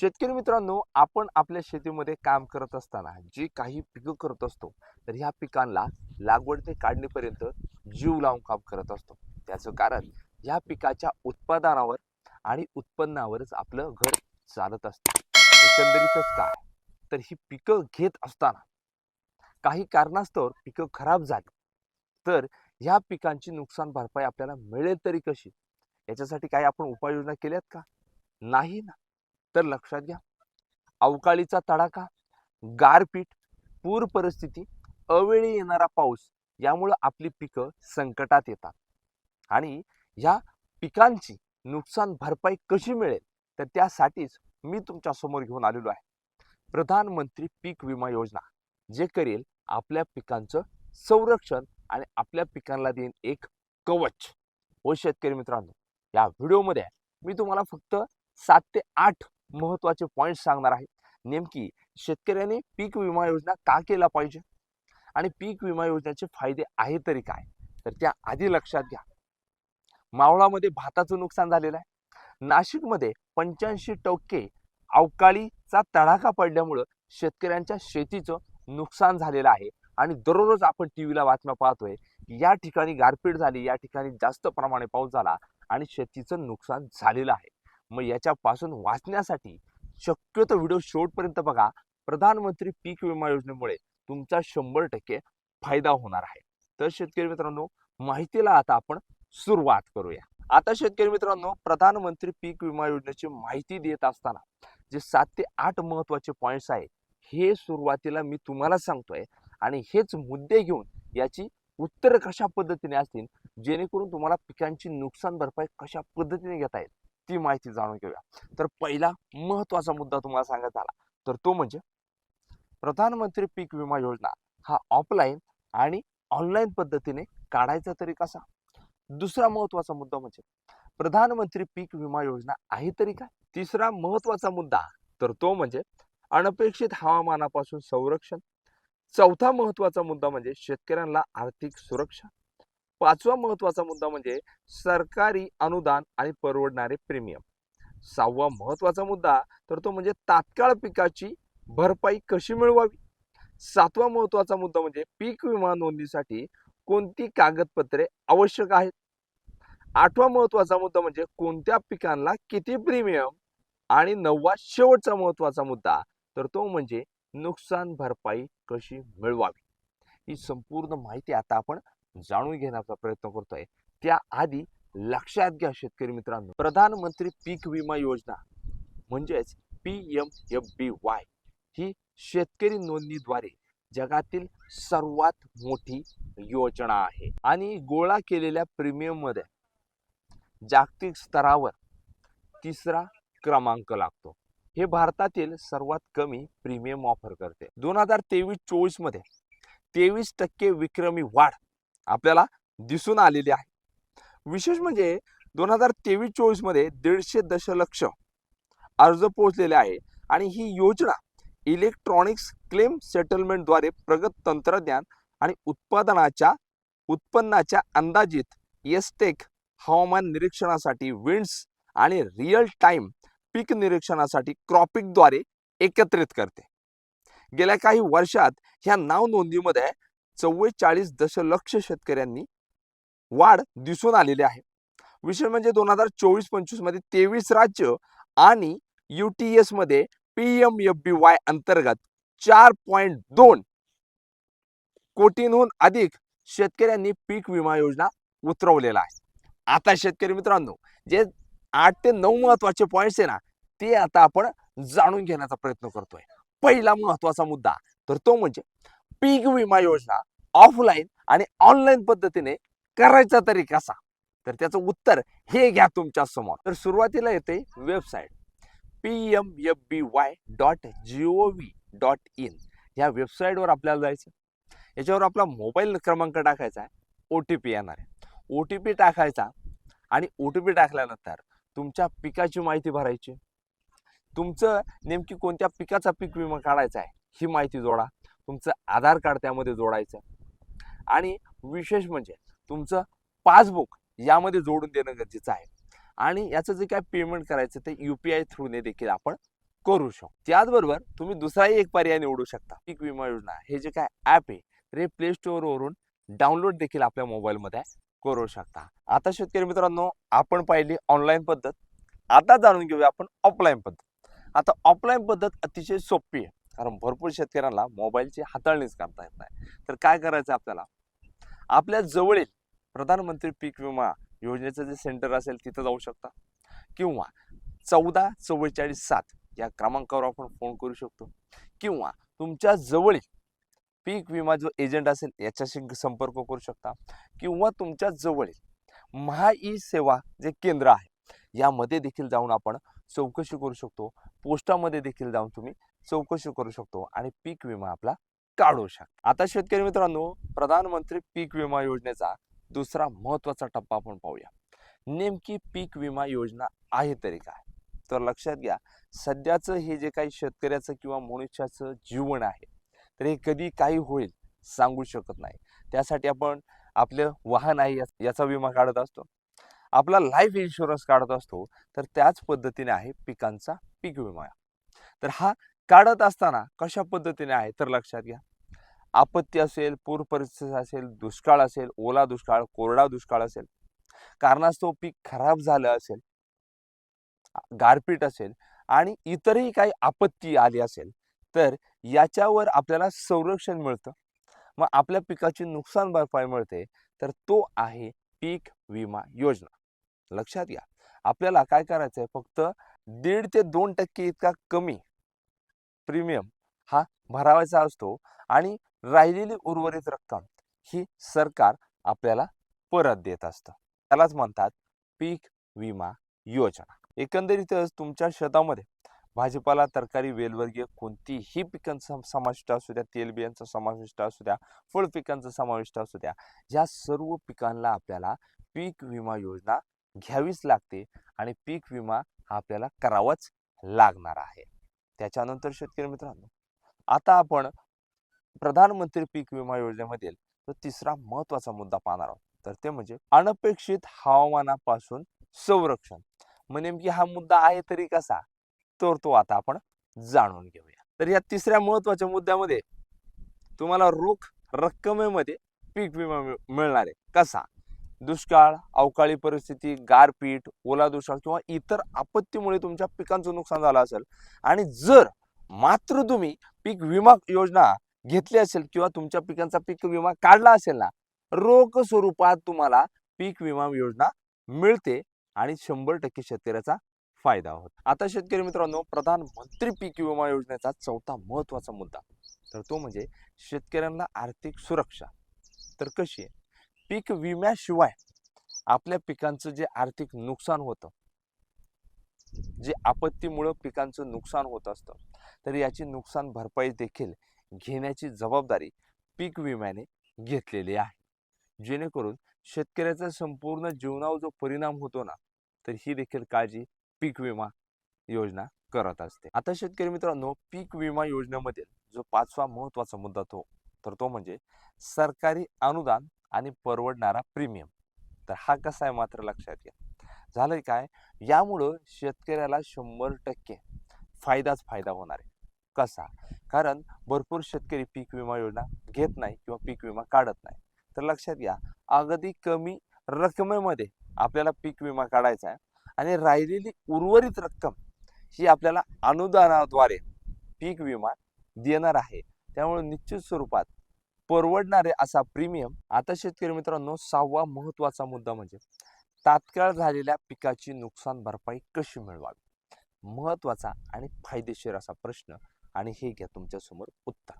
शेतकरी मित्रांनो आपण आपल्या शेतीमध्ये काम करत असताना जी काही पिकं करत असतो तर ह्या पिकांना लागवड ते काढणीपर्यंत जीव लावून काम करत असतो. त्याचं कारण ह्या पिकाच्या उत्पादनावर आणि उत्पन्नावरच आपलं घर चालत असतं. एकंदरीतच काय? तर ही पिकं घेत असताना काही कारणास्तव पिकं खराब झाली तर ह्या पिकांची नुकसान भरपाई आपल्याला मिळेल तरी कशी? याच्यासाठी काही आपण उपाययोजना केल्यात का? नाही ना. तर लक्षात घ्या. अवकाळीचा तडाखा गारपीट पूर परिस्थिती अवेळी येणारा पाऊस यामुळं आपली पिकं संकटात येतात. आणि ह्या पिकांची नुकसान भरपाई कशी मिळेल तर त्यासाठीच मी तुमच्यासमोर घेऊन आलेलो आहे. प्रधानमंत्री पीक विमा योजना जे करेल आपल्या पिकांचं संरक्षण आणि आपल्या पिकांना देईन एक कवच. व शेतकरी मित्रांनो या व्हिडिओमध्ये मी तुम्हाला फक्त सात ते आठ महत्त्वाचे पॉईंट सांगणार आहे नेमकी शेतकऱ्याने पीक विमा योजना का केला पाहिजे? आणि पीक विमा योजनेचे फायदे आहे तरी काय? तर त्या आधी लक्षात घ्या. मावळामध्ये भाताचं नुकसान झालेलं आहे. नाशिकमध्ये पंच्याऐंशी टक्के अवकाळीचा तडाखा पडल्यामुळं शेतकऱ्यांच्या शेतीचं नुकसान झालेलं आहे. आणि दररोज आपण टी व्हीला बातम्या पाहतोय की या ठिकाणी गारपीट झाली या ठिकाणी जास्त प्रमाणे पाऊस झाला आणि शेतीचं नुकसान झालेलं आहे. मग याच्यापासून वाचण्यासाठी शक्यतो व्हिडिओ शेवटपर्यंत बघा. प्रधानमंत्री पीक विमा योजनेमुळे तुमचा शंभर टक्के फायदा होणार आहे. तर शेतकरी मित्रांनो माहितीला आता आपण सुरुवात करूया. आता शेतकरी मित्रांनो प्रधानमंत्री पीक विमा योजनेची माहिती देत असताना जे सात ते आठ महत्त्वाचे पॉईंट्स आहेत हे सुरुवातीला मी तुम्हाला सांगतोय आणि हेच मुद्दे घेऊन याची उत्तर कशा पद्धतीने असतील जेणेकरून तुम्हाला पिकांची नुकसान भरपाई कशा पद्धतीने घेता येईल ती माहिती जाणून घेऊया. तर पहिला महत्त्वाचा मुद्दा तुम्हाला सांगत आला तर तो म्हणजे प्रधानमंत्री पीक विमा योजना हा ऑफलाईन आणि ऑनलाईन पद्धतीने काढायचा तरी कसा? दुसरा महत्त्वाचा मुद्दा म्हणजे प्रधानमंत्री पीक विमा योजना आहे तरी काय? तिसरा महत्त्वाचा मुद्दा तर तो म्हणजे अनपेक्षित हवामानापासून संरक्षण. चौथा महत्त्वाचा मुद्दा म्हणजे शेतकऱ्यांना आर्थिक सुरक्षा. पाचवा महत्त्वाचा मुद्दा म्हणजे सरकारी अनुदान आणि परवडणारे प्रीमियम सहावा महत्त्वाचा मुद्दा तर तो म्हणजे तात्काळ पिकाची भरपाई कशी मिळवावी? सातवा महत्त्वाचा मुद्दा म्हणजे पीक विमा नोंदणीसाठी कोणती कागदपत्रे आवश्यक आहेत? आठवा महत्त्वाचा मुद्दा म्हणजे कोणत्या पिकांना किती प्रीमियम आणि नववा शेवटचा महत्त्वाचा मुद्दा तर तो म्हणजे नुकसान भरपाई कशी मिळवावी? ही संपूर्ण माहिती आता आपण जाणून घेण्याचा प्रयत्न करतोय. त्याआधी लक्षात घ्या शेतकरी मित्रांनो प्रधानमंत्री पीक विमा योजना म्हणजेच P M F B Y ही शेतकरी नोंदणीद्वारे जगातील सर्वात मोठी योजना आहे. आणि गोळा केलेल्या प्रीमियममध्ये जागतिक स्तरावर तिसरा क्रमांक लागतो. हे भारतातील सर्वात कमी प्रीमियम ऑफर करते. दोन हजार तेवीस चोवीसमध्ये तेवीस टक्के विक्रमी वाढ आपल्याला दिसून आलेली आहे. विशेष म्हणजे दोन हजार तेवीस चोवीसमध्ये दीडशे दशलक्ष अर्ज पोहोचलेले आहे आणि ही योजना इलेक्ट्रॉनिक्स क्लेम सेटलमेंटद्वारे प्रगत तंत्रज्ञान आणि उत्पादनाच्या उत्पन्नाच्या अंदाजित येस्टेक हवामान निरीक्षणासाठी विंड्स आणि रिअल टाइम पीक निरीक्षणासाठी क्रॉपिकद्वारे एकत्रित करते. गेल्या काही वर्षात ह्या नाव नोंदीमध्ये चव्वेचाळीस दशलक्ष शेतकऱ्यांनी वाढ दिसून आलेली आहे. विषय म्हणजे दोन हजार चोवीस पंचवीसमध्ये तेवीस राज्य आणि युटीएसमध्ये P M F B Y अंतर्गत चार पॉईंट दोन कोटींहून अधिक शेतकऱ्यांनी पीक विमा योजना उतरवलेला आहे. आता शेतकरी मित्रांनो जे आठ ते नऊ महत्त्वाचे पॉईंट्स आहे ना ते आता आपण जाणून घेण्याचा प्रयत्न करतोय. पहिला महत्त्वाचा मुद्दा तर तो म्हणजे पीक विमा योजना ऑफलाईन आणि ऑनलाईन पद्धतीने करायचा तरी कसा? तर त्याचं उत्तर हे घ्या तुमच्यासमोर. तर सुरुवातीला येते website P M F B Y dot G O V dot in ह्या वेबसाईटवर आपल्याला जायचं याच्यावर आपला मोबाईल क्रमांक टाकायचा आहे. ओ टी पी येणार आहे. ओ टी पी टाकायचा आणि ओ टी पी टाकल्यानंतर तुमच्या पिकाची माहिती भरायची. तुमचं नेमकी कोणत्या पिकाचा पीक विमा काढायचा आहे ही माहिती जोडा. तुमचं आधार कार्ड त्यामध्ये जोडायचं. आणि विशेष म्हणजे तुमचं पासबुक यामध्ये जोडून देणं गरजेचं आहे. आणि याचं जे काय पेमेंट करायचं ते यू पी आय थ्रूने देखील आपण करू शकतो. त्याचबरोबर तुम्ही दुसराही एक पर्याय निवडू शकता. पीक विमा योजना हे जे काय ॲप आहे तर हे प्ले स्टोअरवरून डाउनलोड देखील आपल्या मोबाईलमध्ये करू शकता. आता शेतकरी मित्रांनो आपण पाहिली ऑनलाईन पद्धत. आता जाणून घेऊया आपण ऑफलाईन पद्धत. आता ऑफलाईन पद्धत अतिशय सोपी आहे. कारण भरपूर शेतकऱ्यांना मोबाईलची हाताळणीच करता येत नाही. तर काय करायचं आपल्याला? आपल्या जवळील प्रधानमंत्री पीक विमा योजनेचं जे सेंटर असेल तिथं जाऊ शकता. किंवा चौदा चव्वेचाळीस सात या क्रमांकावर आपण फोन करू शकतो. किंवा तुमच्या जवळील पीक विमा जो एजंट असेल याच्याशी संपर्क करू शकता. किंवा तुमच्या जवळील महा ई सेवा जे केंद्र आहे यामध्ये देखील जाऊन आपण चौकशी करू शकतो. पोस्टामध्ये देखील जाऊन तुम्ही चौकशी करू शकतो आणि पीक विमा आपला काढू शकता आता शेतकरी मित्रांनो प्रधानमंत्री पीक विमा योजनेचा दुसरा महत्त्वाचा टप्पा आपण पाहूया. नेमकी पीक विमा योजना आहे तरी काय? तर लक्षात घ्या सध्याचं हे जे काही शेतकऱ्याचं किंवा मनुष्याचं जीवन आहे तर हे कधी काही होईल सांगू शकत नाही. त्यासाठी आपण आपलं वाहन आहे याचा विमा काढत असतो. आपला लाईफ इन्शुरन्स काढत असतो तर त्याच पद्धतीने आहे पिकांचा पीक विमा. तर हा काढत असताना कशा पद्धतीने आहे तर लक्षात घ्या. आपत्ती असेल पूर परिस्थिती असेल दुष्काळ असेल ओला दुष्काळ कोरडा दुष्काळ असेल कारणास्तव पीक खराब झालं असेल गारपीट असेल आणि इतरही काही आपत्ती आली असेल तर याच्यावर आपल्याला संरक्षण मिळतं. मग आपल्या पिकाची नुकसान भरपाई मिळते तर तो आहे पीक विमा योजना. लक्षात घ्या आपल्याला काय करायचं आहे फक्त दीड ते दोन टक्के इतका कमी प्रीमियम हा भरावायचा असतो आणि राहिलेली उर्वरित रक्कम ही सरकार आपल्याला परत देत असतं. त्यालाच म्हणतात पीक विमा योजना. एकंदरीतच तुमच्या शेतामध्ये भाजीपाला तरकारी वेलवर्गीय कोणतीही पिकांचा समाविष्ट असू द्या तेलबियांचा समाविष्ट असू द्या फळ पिकांचा समाविष्ट असू द्या या सर्व पिकांना आपल्याला पीक विमा योजना घ्यावीच लागते आणि पीक विमा हा आपल्याला करावाच लागणार आहे. त्याच्यानंतर शेतकरी मित्रांनो आता आपण प्रधानमंत्री पीक विमा योजनेमधील तो तिसरा महत्त्वाचा मुद्दा पाहणार आहोत. तर ते म्हणजे अनपेक्षित हवामानापासून संरक्षण. मग नेमकी हा मुद्दा आहे तरी कसा? तर तो आता आपण जाणून घेऊया. तर या तिसऱ्या महत्त्वाच्या मुद्द्यामध्ये तुम्हाला रोख रक्कमेमध्ये पीक विमा मिळणार आहे. कसा? दुष्काळ अवकाळी परिस्थिती गारपीट ओला दुष्काळ किंवा इतर आपत्तीमुळे तुमच्या पिकांचं नुकसान झालं असेल आणि जर मात्र तुम्ही पीक विमा योजना घेतली असेल किंवा तुमच्या पिकांचा पीक विमा काढला असेल ना रोख स्वरूपात तुम्हाला पीक विमा योजना मिळते आणि शंभर टक्के शेतकऱ्याचा फायदा होतो. आता शेतकरी मित्रांनो प्रधानमंत्री पीक विमा योजनेचा चौथा महत्त्वाचा मुद्दा तर तो म्हणजे शेतकऱ्यांना आर्थिक सुरक्षा. तर कशी आहे? पीक विम्याशिवाय आपल्या पिकांचं जे आर्थिक नुकसान होतं जे आपत्तीमुळं पिकांचं नुकसान होत असतं तर याची नुकसान भरपाई देखील घेण्याची जबाबदारी पीक विम्याने घेतलेली आहे. जेणेकरून शेतकऱ्याचा संपूर्ण जीवनावर जो परिणाम होतो ना तर ही देखील काळजी पीक विमा योजना करत असते. आता शेतकरी मित्रांनो पीक विमा योजनेमध्ये जो पाचवा महत्त्वाचा मुद्दा तो तर तो म्हणजे सरकारी अनुदान आणि परवडणारा प्रीमियम. तर हा कसा आहे मात्र लक्षात घ्या. झालंय काय? यामुळं शेतकऱ्याला शंभर टक्के फायदाच फायदा होणार आहे. कसा? कारण भरपूर शेतकरी पीक विमा योजना घेत नाही किंवा पीक विमा काढत नाही. तर लक्षात घ्या अगदी कमी रकमेमध्ये आपल्याला पीक विमा काढायचा आहे आणि राहिलेली उर्वरित रक्कम ही आपल्याला अनुदानाद्वारे पीक विमा देणार आहे. त्यामुळे निश्चित स्वरूपात परवडणारे असा प्रीमियम आता शेतकरी मित्रांनो सहावा महत्त्वाचा मुद्दा म्हणजे तात्काळ झालेल्या पिकाची नुकसान भरपाई कशी मिळवावी? महत्त्वाचा आणि फायदेशीर असा प्रश्न आणि हे घ्या तुमच्यासमोर उत्तर.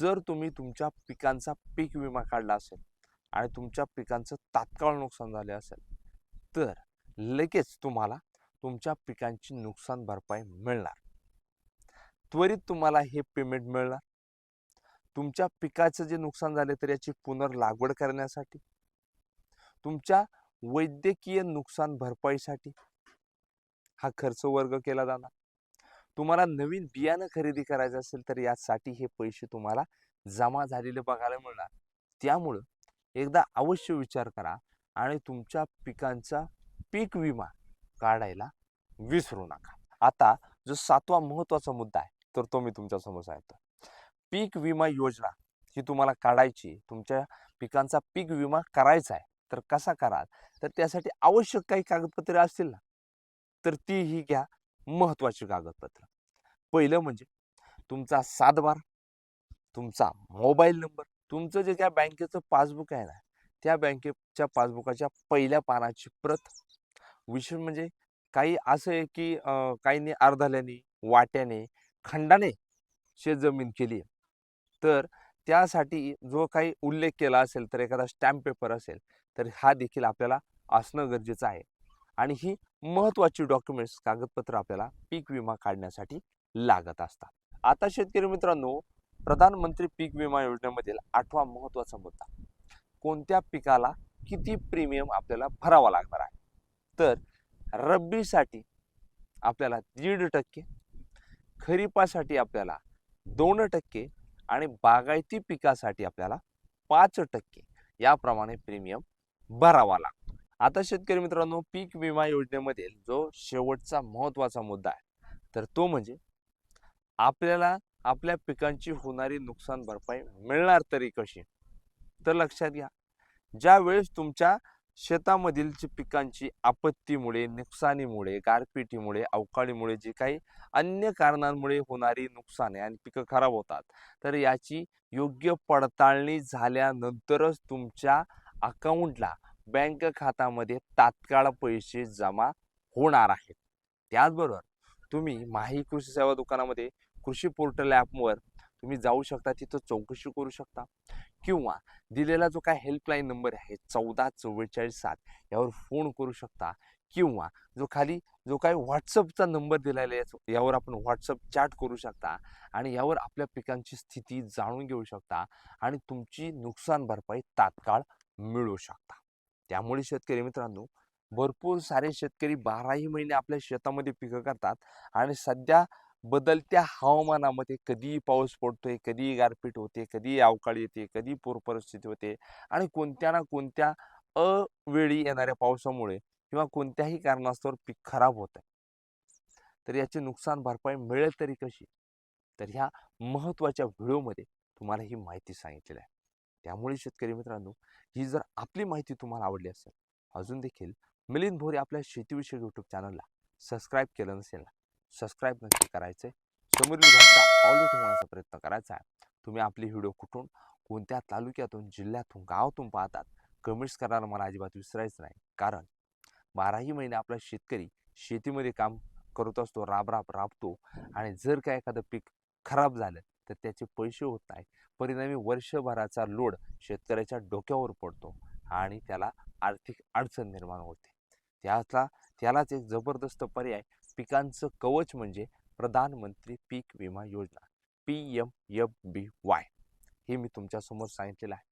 जर तुम्ही तुमच्या पिकांचा पीक विमा काढला असेल आणि तुमच्या पिकांचं तात्काळ नुकसान झाले असेल तर लगेच तुम्हाला तुमच्या पिकांची नुकसान भरपाई मिळणार. त्वरित तुम्हाला हे पेमेंट मिळणार. तुमच्या पिकाचं जे नुकसान झाले तर याची पुनर्लागवड करण्यासाठी तुमच्या वैद्यकीय नुकसान भरपाईसाठी हा खर्च वर्ग केला जाणार. तुम्हाला नवीन बियाणं खरेदी करायचं असेल तर यासाठी हे पैसे तुम्हाला जमा झालेले बघायला मिळणार. त्यामुळं एकदा अवश्य विचार करा आणि तुमच्या पिकांचा पीक विमा काढायला विसरू नका. आता जो सातवा महत्त्वाचा मुद्दा आहे तर तो मी तुमच्यासमोर सांगतो. पीक विमा योजना ही तुम्हाला काढायची तुमच्या पिकांचा पीक विमा करायचा आहे तर कसा कराल? तर त्यासाठी आवश्यक काही कागदपत्रे असतील ना तर ती ही घ्या. महत्त्वाची कागदपत्र. पहिलं म्हणजे तुमचा सातबार तुमचा मोबाईल नंबर तुमचं जे त्या बँकेचं पासबुक आहे ना त्या बँकेच्या पासबुकाच्या पहिल्या पानाची प्रत. विशेष म्हणजे काही असं आहे की काहींनी अर्धाल्याने वाट्याने खंडाने शेतजमीन केली आहे. तर त्यासाठी जो काही उल्लेख केला असेल तर एखादा स्टॅम्प पेपर असेल तर हा देखील आपल्याला असणं गरजेचं आहे. आणि ही महत्त्वाची डॉक्युमेंट्स कागदपत्र आपल्याला पीक विमा काढण्यासाठी लागत असतात. आता शेतकरी मित्रांनो प्रधानमंत्री पीक विमा योजनेमधील आठवा महत्त्वाचा मुद्दा कोणत्या पिकाला किती प्रीमियम आपल्याला भरावा लागणार आहे? तर रब्बीसाठी आपल्याला दीड टक्के खरीपासाठी आपल्याला दोन टक्के आणि बागायती पिकासाठी आपल्याला पाच टक्के याप्रमाणे प्रीमियम भरावा लागतो. आता शेतकरी मित्रांनो पीक विमा योजनेमधील जो शेवटचा महत्त्वाचा मुद्दा आहे तर तो म्हणजे आपल्याला आपल्या पिकांची होणारी नुकसान भरपाई मिळणार तरी कशी? तर लक्षात घ्या ज्यावेळेस तुमच्या शेतामधील जी पिकांची आपत्तीमुळे नुकसानीमुळे गारपिटीमुळे अवकाळीमुळे जे काही अन्य कारणांमुळे होणारी नुकसान आहे आणि पिकं खराब होतात तर याची योग्य पडताळणी झाल्यानंतरच तुमच्या अकाउंटला बँक खात्यामध्ये तात्काळ पैसे जमा होणार आहेत. त्याचबरोबर तुम्ही माही कृषी सेवा दुकानामध्ये कृषी पोर्टल ॲपवर तुम्ही जाऊ शकता तिथं चौकशी करू शकता. किंवा दिलेला जो काय हेल्पलाईन नंबर आहे चौदा चव्वेचाळीस सात यावर फोन करू शकता. किंवा जो खाली जो काही व्हॉट्सअपचा नंबर दिलेला आहे यावर आपण व्हॉट्सअप चॅट करू शकता आणि यावर आपल्या पिकांची स्थिती जाणून घेऊ शकता आणि तुमची नुकसान भरपाई तात्काळ मिळू शकता. त्यामुळे शेतकरी मित्रांनो भरपूर सारे शेतकरी बाराही महिने आपल्या शेतामध्ये पिकं करतात आणि सध्या बदलत्या हवामानामध्ये कधीही पाऊस पडतोय कधीही गारपीट होते कधीही अवकाळी येते कधी पूर परिस्थिती होते आणि कोणत्या ना कोणत्या अवेळी येणाऱ्या पावसामुळे किंवा कोणत्याही कारणास्तव पीक खराब होत आहे. तर याची नुकसान भरपाई मिळेल तरी कशी? तर ह्या महत्त्वाच्या व्हिडिओमध्ये तुम्हाला ही माहिती सांगितलेली आहे. त्यामुळे शेतकरी मित्रांनो ही जर आपली माहिती तुम्हाला आवडली असेल अजून देखील मिलिंद भोरे आपल्या शेतीविषयक यूट्यूब चॅनलला सबस्क्राईब केलं नसेल ना सबस्क्राईब नक्की करायचं समोरील घंटा ऑलरेडी ठेवण्याचा प्रयत्न करायचा आहे. तुम्ही आपली व्हिडिओ कुठून कोणत्या तालुक्यातून जिल्ह्यातून गावातून पाहतात कमेंट्स करायला मला अजिबात विसरायचं नाही. कारण बाराही महिने आपला शेतकरी शेतीमध्ये काम करत असतो राब राब राबतो आणि जर काय एखादं पीक खराब झालं तर त्याचे पैसे होत नाही परिणामी वर्षभराचा लोड शेतकऱ्याच्या डोक्यावर पडतो आणि त्याला आर्थिक अडचण निर्माण होते. त्याचा त्यालाच एक जबरदस्त पर्याय पिकांचं कवच म्हणजे प्रधानमंत्री पीक विमा योजना P M F B Y. हे मी तुमच्यासमोर सांगितलेलं आहे.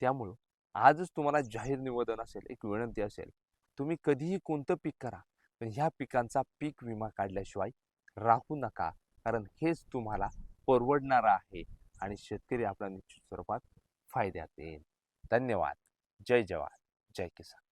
त्यामुळं आजच तुम्हाला जाहीर निवेदन असेल एक विनंती असेल तुम्ही कधीही कोणतं पीक करा पण ह्या पिकांचा पीक विमा काढल्याशिवाय राहू नका. कारण हेच तुम्हाला परवडणारा आहे आणि शेतकरी आपल्या निश्चित स्वरूपात फायद्यात येईल. धन्यवाद. जय जवान. जय किसान.